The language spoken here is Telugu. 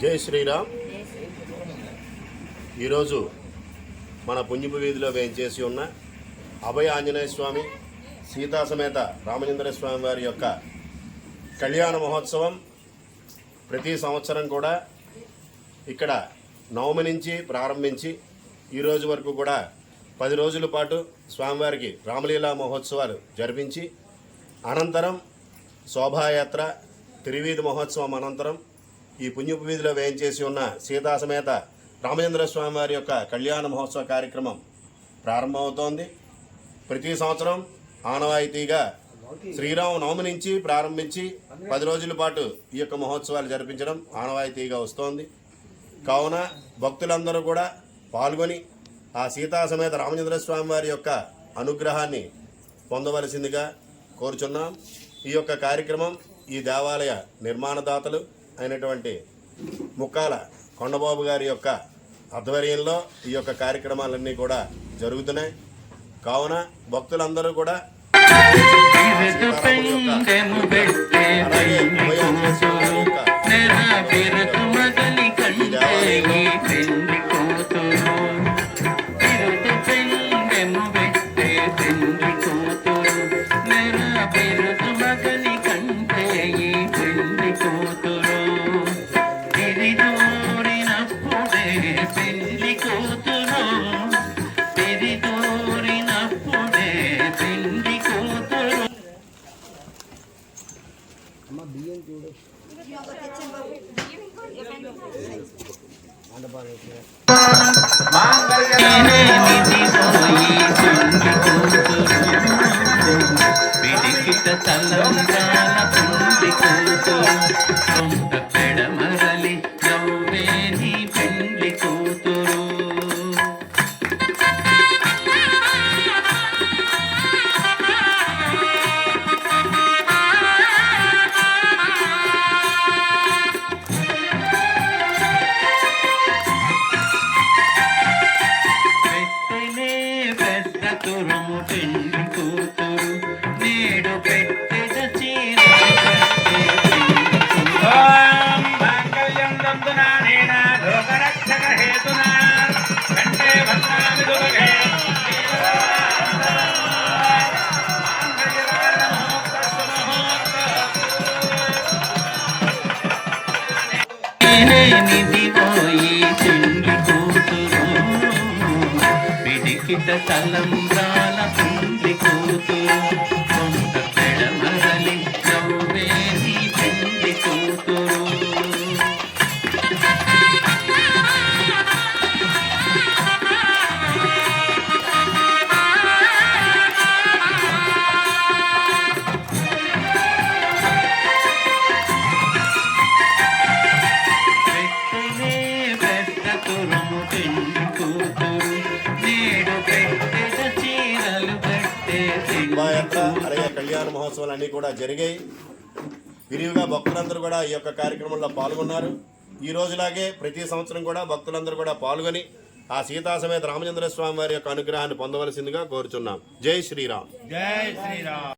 జై శ్రీరామ్. ఈరోజు మన పుణ్యపు వీధిలో వేయించేసి ఉన్న అభయ ఆంజనేయ స్వామి సీతా సమేత రామచంద్ర స్వామి వారి యొక్క కళ్యాణ మహోత్సవం ప్రతి సంవత్సరం కూడా ఇక్కడ నవమి నుంచి ప్రారంభించి ఈరోజు వరకు కూడా పది రోజుల పాటు స్వామివారికి రామలీలా మహోత్సవాలు జరిపించి అనంతరం శోభాయాత్ర త్రివీధి మహోత్సవం అనంతరం ఈ పుణ్యపు వీధిలో వేయించేసి ఉన్న సీతా సమేత రామచంద్ర స్వామి వారి యొక్క కళ్యాణ మహోత్సవ కార్యక్రమం ప్రారంభమవుతోంది. ప్రతి సంవత్సరం ఆనవాయితీగా శ్రీరామ నవమి నుంచి ప్రారంభించి పది రోజుల పాటు ఈ యొక్క మహోత్సవాలు జరిపించడం ఆనవాయితీగా వస్తోంది. కావున భక్తులందరూ కూడా పాల్గొని ఆ సీతా సమేత రామచంద్ర స్వామి వారి యొక్క అనుగ్రహాన్ని పొందవలసిందిగా కోరుచున్నాం. ఈ యొక్క కార్యక్రమం ఈ దేవాలయ నిర్మాణదాతలు అయినటువంటి ముక్కాల కొండబాబు గారి యొక్క ఆధ్వర్యంలో ఈ యొక్క కార్యక్రమాలన్నీ కూడా జరుగుతున్నాయి. కావున భక్తులందరూ కూడా అలాగే పిడికిట తలంబ్రాల పుండి కూతురు నేనేమిదివోయి చెండి కూతురు పిడికిట కళ్యాణ మహోత్సవాలు అన్నీ కూడా జరిగాయి. విరివిగా భక్తులందరూ కూడా ఈ యొక్క కార్యక్రమంలో పాల్గొన్నారు. ఈ రోజులాగే ప్రతి సంవత్సరం కూడా భక్తులందరూ కూడా పాల్గొని ఆ సీతా సమేత రామచంద్ర స్వామి వారి యొక్క అనుగ్రహాన్ని పొందవలసిందిగా కోరుచున్నాం. జై శ్రీరామ్. జై శ్రీరామ్.